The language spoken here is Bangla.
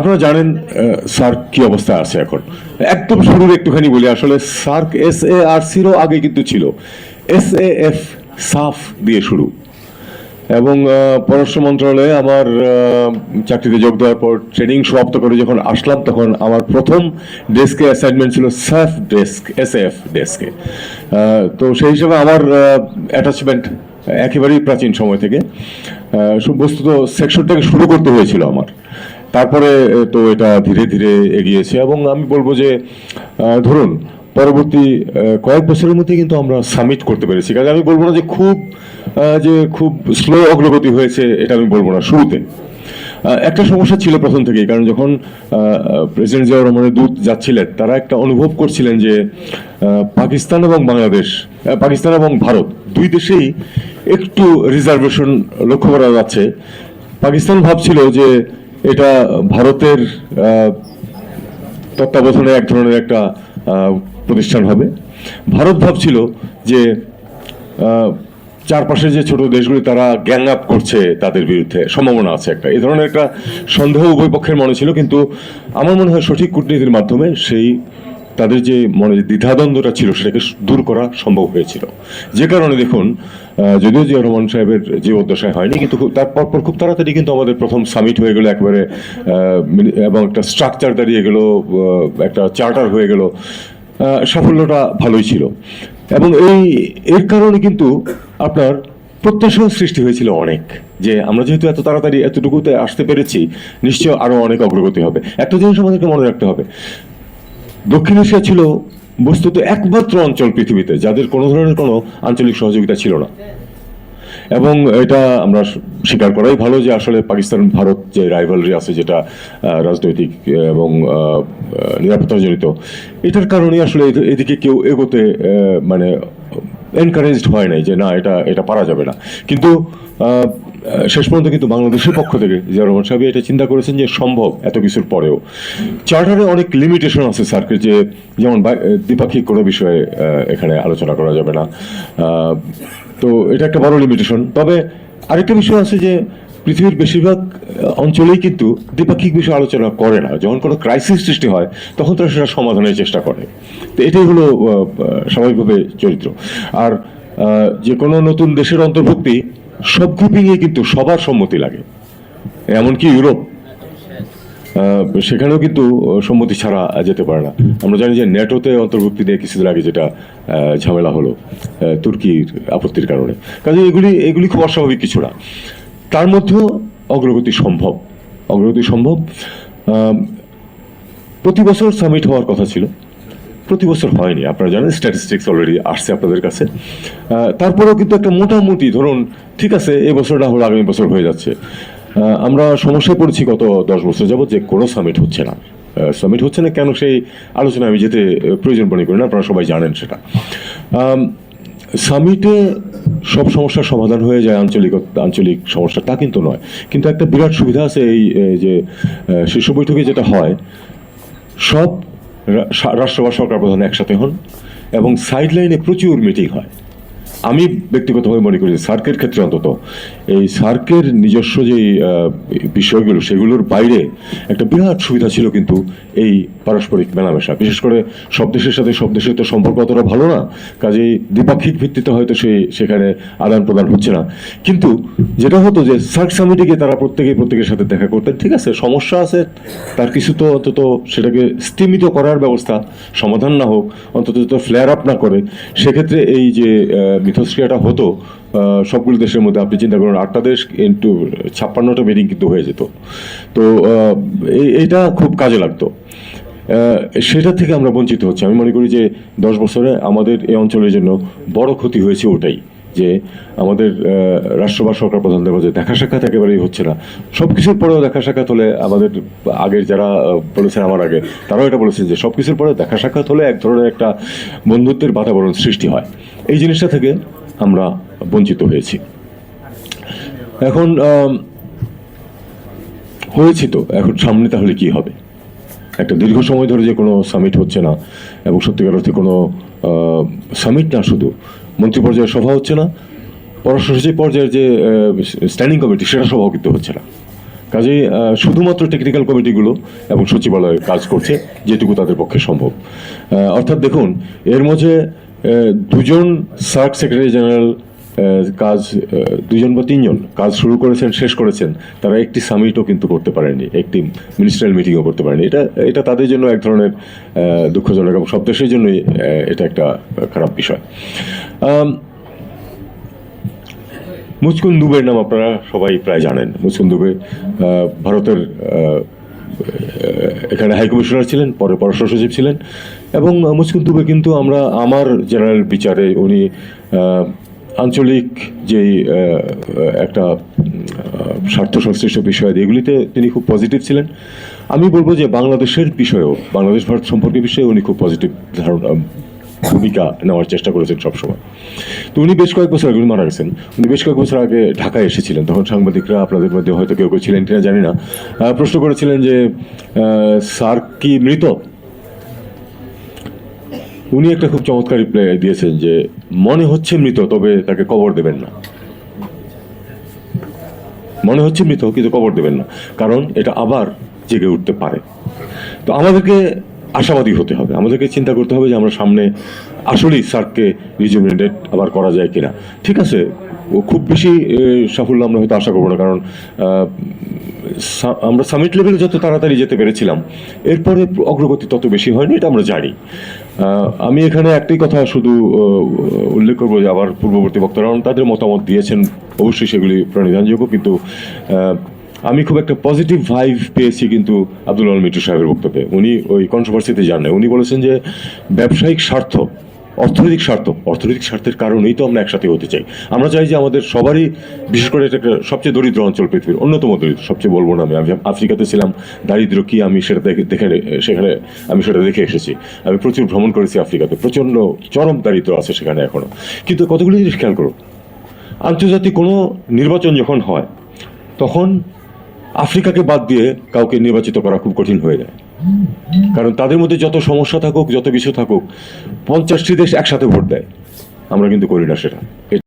আপনারা জানেন সার্ক কি অবস্থায় আছে এখন। একদম শুরুর একটুখানি বলি, আসলে সার্ক এস এ আর সিরও আগে কিন্তু ছিল। এস এ এফ সাফ দিয়ে শুরু। এবং পররাষ্ট্র মন্ত্রণালয়ে আমার চাকরিতে যোগ দেওয়ার পর ট্রেনিং সমাপ্ত করে যখন আসলাম, তখন আমার প্রথম ডেস্কে অ্যাসাইনমেন্ট ছিল সাফ ডেস্ক এস এফ ডেস্কে। তো সেই হিসাবে আমার অ্যাটাচমেন্ট একেবারেই প্রাচীন সময় থেকে। বস্তুত সেকশনটাকে শুরু করতে হয়েছিল আমার। তারপরে তো এটা ধীরে ধীরে এগিয়েছে। এবং আমি বলব যে ধরুন, পরবর্তী কয়েক বছরের মধ্যে কিন্তু আমরা সামিট করতে পেরেছি। কাজে আমি বলব না যে খুব যে খুব স্লো অগ্রগতি হয়েছে, এটা আমি বলব না শুরুতে। একটা সমস্যা ছিল প্রথম থেকেই, কারণ যখন প্রেসিডেন্ট জিয়াউর রহমানের দূত যাচ্ছিলেন, তারা একটা অনুভব করছিলেন যে পাকিস্তান এবং বাংলাদেশ পাকিস্তান এবং ভারত দুই দেশেই একটু রিজার্ভেশন লক্ষ্য করা যাচ্ছে। পাকিস্তান ভাবছিল যে এটা ভারতের তত্ত্বাবধানে এক ধরনের একটা প্রতিষ্ঠান হবে। ভারত ভাবছিল যে চারপাশে যে ছোট দেশগুলি, তারা গ্যাং আপ করছে তাদের বিরুদ্ধে। সম্ভাবনা আছে একটা। এই ধরনের একটা সন্দেহ উভয় পক্ষের মনে ছিল, কিন্তু আমার মনে হয় সঠিক কূটনীতির মাধ্যমে সেই তাদের যে মনে যে দ্বিধাদ্বন্দ্বটা ছিল সেটাকে দূর করা সম্ভব হয়েছিল। যে কারণে দেখুন যদিও জিয়া রহমান সাহেবের যে অধ্যসায় হয়নি, কিন্তু তার পরপর খুব তাড়াতাড়ি কিন্তু আমাদের প্রথম সামিট হয়ে গেল, একবারে এবং একটা স্ট্রাকচার দাঁড়িয়ে গেল একটা চার্টার হয়ে গেল। সাফল্যটা ভালোই ছিল। এবং এই, এর কারণে কিন্তু আপনার প্রত্যাশাও সৃষ্টি হয়েছিল অনেক, যে আমরা যেহেতু এত তাড়াতাড়ি এতটুকুতে আসতে পেরেছি নিশ্চয় আরও অনেক অগ্রগতি হবে। একটা জিনিস আমাদেরকে মনে রাখতে হবে দক্ষিণ এশিয়া ছিল বস্তুত একমাত্র অঞ্চল পৃথিবীতে, যাদের কোনো ধরনের কোনো আঞ্চলিক সহযোগিতা ছিল না। এবং এটা আমরা স্বীকার করাই ভালো যে আসলে পাকিস্তান, ভারত যে রাইভালরি আছে যেটা রাজনৈতিক এবং নিরাপত্তাজনিত, এটার কারণে আসলে এদ- এদিকে কেউ এগোতে মানে এনকারেজড হয় নাই যে না, এটা এটা পারা যাবে না। কিন্তু শেষ পর্যন্ত কিন্তু বাংলাদেশের পক্ষ থেকে জিয়া রহমান সাহেব এটা চিন্তা করেছেন যে সম্ভব এত কিছুর পরেও। চার্টারে অনেক লিমিটেশন আছে স্যারকে যে, যেমন দ্বিপাক্ষিক কোনো বিষয়ে এখানে আলোচনা করা যাবে না। তো এটা একটা বড় লিমিটেশন তবে আরেকটা বিষয় আছে যে পৃথিবীর বেশিরভাগ অঞ্চলেই কিন্তু দ্বিপাক্ষিক বিষয়ে আলোচনা করে না। যখন কোনো ক্রাইসিস সৃষ্টি হয়, তখন তারা সেটা সমাধানের চেষ্টা করে। তো এটাই হলো স্বাভাবিকভাবে চরিত্র। আর যে কোনো নতুন দেশের অন্তর্ভুক্তি, সব গ্রুপিংয়ে কিন্তু সবার সম্মতি লাগে। এমনকি ইউরোপ। সেখানেও কিন্তু সম্মতি ছাড়া যেতে পারে না। আমরা জানি যে নেটোতে অন্তর্ভুক্তি নিয়ে কিছুদিন আগে যেটা ঝামেলা হলো তুর্কির আপত্তির কারণে। কাজে এগুলি এগুলি খুব অস্বাভাবিক কিছু না। তার মধ্যেও অগ্রগতি সম্ভব। অগ্রগতি সম্ভব প্রতি বছর সামিট হওয়ার কথা ছিল। প্রতি বছর হয়নি, আপনারা জানেন স্ট্যাটিস্টিক্স অলরেডি আসছে আপনাদের কাছে। তারপরেও কিন্তু একটা মোটামুটি, ধরুন, ঠিক আছে এই বছর না হলে আগামী বছর হয়ে যাচ্ছে। আমরা সমস্যায় পড়েছি গত দশ বছর যাবত যে কোনো সামিট হচ্ছে না। সামিট হচ্ছে না কেন সেই আলোচনা আমি যেতে প্রয়োজন মনে করি না, আপনারা সবাই জানেন সেটা। সামিটে সব সমস্যার সমাধান হয়ে যায়, আঞ্চলিক আঞ্চলিক সমস্যা, তা কিন্তু নয়। কিন্তু একটা বিরাট সুবিধা আছে এই যে শীর্ষ বৈঠকে যেটা হয়, সব রাষ্ট্র বা সরকার প্রধান একসাথে হন এবং সাইডলাইনে প্রচুর মিটিং হয়। আমি ব্যক্তিগতভাবে মনে করি সার্কের ক্ষেত্রে অন্তত এই সার্কের নিজস্ব যে বিষয়গুলো, সেগুলোর বাইরে একটা বিরাট সুবিধা ছিল কিন্তু এই পারস্পরিক মেলামেশা। বিশেষ করে সব দেশের সাথে, সব দেশের তো সম্পর্ক অতটা ভালো না, কাজেই দ্বিপাক্ষিক ভিত্তিতে হয়তো সেই সেখানে আদান প্রদান হচ্ছে না। কিন্তু যেটা হতো যে সার্ক সামিটে গিয়ে তারা প্রত্যেকেই প্রত্যেকের সাথে দেখা করতেন, ঠিক আছে, সমস্যা আছে, তার কিছু তো অন্তত সেটাকে স্তীমিত করার ব্যবস্থা, সমাধান না হোক, অন্তত ফ্লেয়ার আপ না করে, সেক্ষেত্রে এই যে মিথস্ক্রিয়াটা হতো সবগুলো দেশের মধ্যে আপনি চিন্তা করুন, আটটা দেশ ইন্টু ছাপ্পান্নটা মিটিং কিন্তু হয়ে যেত। তো এই- এইটা খুব কাজে লাগতো। সেটা থেকে আমরা বঞ্চিত হচ্ছি। আমি মনে করি যে দশ বছরে আমাদের এই অঞ্চলের জন্য বড় ক্ষতি হয়েছে ওটাই। যে আমাদের আহ, রাষ্ট্র বা সরকার প্রধানদের মধ্যে দেখা সাক্ষাৎ একেবারেই হচ্ছে না। সব কিছুর পরেও দেখা সাক্ষাৎ হলে আমাদের আগের যারা বলেছেন আমার আগে তারাও এটা বলেছেন যে সব কিছুর পরেও দেখা সাক্ষাৎ হলে এক ধরনের একটা বন্ধুত্বের বাতাবরণ সৃষ্টি হয়। এই জিনিসটা থেকে আমরা বঞ্চিত হয়েছি। এখন হয়েছে তো এখন সামনে তাহলে কি হবে? একটা দীর্ঘ সময় ধরে যে কোনো সামিট হচ্ছে না এবং সত্যিকার অর্থে কোনো সামিট না শুধু মন্ত্রী পর্যায়ের সভা হচ্ছে না পররাষ্ট্র সচিব পর্যায়ের যে স্ট্যান্ডিং কমিটি সেটা সভাও কিন্তু হচ্ছে না। কাজেই শুধুমাত্র টেকনিক্যাল কমিটিগুলো এবং সচিবালয়ে কাজ করছে, যেটুকু তাদের পক্ষে সম্ভব। অর্থাৎ দেখুন, এর মধ্যে দুজন সার্ক সেক্রেটারি জেনারেল কাজ দুজন বা তিনজন কাজ শুরু করেছেন, শেষ করেছেন, তারা একটি সামিটও কিন্তু করতে পারেনি একটি মিনিস্ট্রিয়াল মিটিংও করতে পারেনি এটা এটা তাদের জন্য এক ধরনের দুঃখজনক এবং সব দেশের জন্যই এটা একটা খারাপ বিষয়। মুচকুন দুবের নাম আপনারা সবাই প্রায় জানেন। মুচকুন দুবে ভারতের এখানে হাইকমিশনার ছিলেন, পরে পররাষ্ট্র সচিব ছিলেন, এবং মুচকুন দুবে কিন্তু আমরা আমার জেনারেল বিচারে উনি আঞ্চলিক যেই একটা স্বার্থ সংশ্লিষ্ট বিষয়, এগুলিতে তিনি খুব পজিটিভ ছিলেন। আমি বলব যে বাংলাদেশের বিষয়েও, বাংলাদেশ ভারত সম্পর্কে বিষয়ে উনি খুব পজিটিভ ধারণা ভূমিকা নেওয়ার চেষ্টা করেছেন সবসময়। তো উনি বেশ কয়েক বছর আগে মারা গেছেন। উনি বেশ কয়েক বছর আগে ঢাকায় এসেছিলেন। তখন সাংবাদিকরা আপনাদের মধ্যে হয়তো কেউ কেউ ছিলেন কিনা জানি না। প্রশ্ন করেছিলেন যে স্যার কি মৃত? উনি একটা খুব চমৎকার রিপ্লাই দিয়েছেন যে মনে হচ্ছে মৃত, তবে তাকে কবর দেবেন না। মনে হচ্ছে মৃত, কিন্তু কবর দেবেন না, কারণ এটা আবার জেগে উঠতে পারে। তো আমাদেরকে আশাবাদী হতে হবে, আমাদেরকে চিন্তা করতে হবে যে আমরা সামনে আসলেই সার্ককে রিজুমিনেটেড আবার করা যায় কিনা। ঠিক আছে, ও খুব বেশি সাফল্য আমরা হয়তো আশা করব না, কারণ আমরা সামিট লেভেলে যত তাড়াতাড়ি যেতে পেরেছিলাম, এরপরে অগ্রগতি তত বেশি হয়নি, এটা আমরা জানি। আমি এখানে একটাই কথা শুধু উল্লেখ করব যে আবার পূর্ববর্তী বক্তারা তাদের মতামত দিয়েছেন। অবশ্যই সেগুলি প্রণিধানযোগ্য, কিন্তু আমি খুব একটা পজিটিভ ভাইভ পেয়েছি কিন্তু আব্দুল আল মিটু সাহেবের বক্তব্যে। উনি ওই কন্ট্রোভার্সিতে যান না উনি বলেছেন যে ব্যবসায়িক স্বার্থ অর্থনৈতিক স্বার্থ, অর্থনৈতিক স্বার্থের কারণেই তো আমরা একসাথে হতে চাই। আমরা চাই যে আমাদের সবারই, বিশেষ করে এটা একটা সবচেয়ে দরিদ্র অঞ্চল পৃথিবীর, অন্যতম দরিদ্র, সবচেয়ে বলব না আমি আমি আফ্রিকাতে ছিলাম দারিদ্র কি আমি সেটা দেখে দেখে, সেখানে আমি সেটা দেখে এসেছি। আমি প্রচুর ভ্রমণ করেছি আফ্রিকাতে, প্রচণ্ড চরম দারিদ্র আছে সেখানে এখনও কিন্তু কতগুলি জিনিস খেয়াল করো, আন্তর্জাতিক কোনো নির্বাচন যখন হয়, তখন আফ্রিকাকে বাদ দিয়ে কাউকে নির্বাচিত করা খুব কঠিন হয়ে যায়। কারণ তাদের মধ্যে যত সমস্যা থাকুক, যত কিছু থাকুক, পঞ্চাশটি দেশ একসাথে ভোট দেয়। আমরা কিন্তু করি না সেটা।